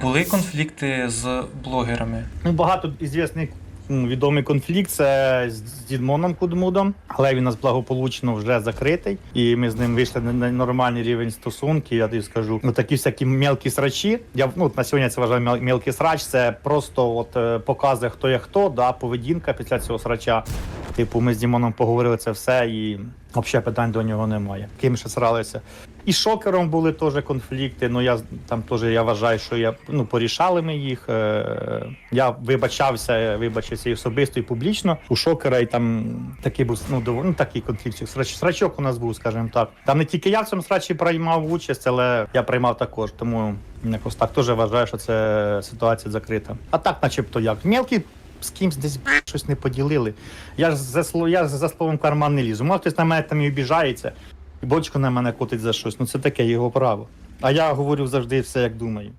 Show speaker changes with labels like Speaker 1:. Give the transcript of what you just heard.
Speaker 1: Були конфлікти з блогерами.
Speaker 2: Ну, багато ізвісний м, відомий конфлікт це з Дідмоном Кудмудом, але він нас благополучно вже закритий, і ми з ним вийшли на, нормальний рівень стосунків. Я тобі скажу, ну такі всякі мелкі срачі. Я ну на сьогодні це вважаю мел- мелкий срач. Це просто от е, показує, хто є хто, да, поведінка після цього срача. Типу, ми з Дімоном поговорили це все, і взагалі питань до нього немає. Ким ще сралися. І шокером були теж конфлікти. Ну я там теж я вважаю, що я ну порішали ми їх. Е, я вибачався, вибачився і особисто і публічно. У шокера і там такий був ну, дов- ну такий конфліктик. Срач, срачок у нас був, скажімо так. Там не тільки я в цьому срачі приймав участь, але я приймав також. Тому якось так теж вважаю, що це ситуація закрита. А так, начебто, як мелкі. З кимсь десь щось не поділили. Я ж за я за словом карман не лізу. Може, хтось на мене там і обіжається, і бочку на мене котить за щось. Ну це таке його право. А я говорю завжди все, як думаю.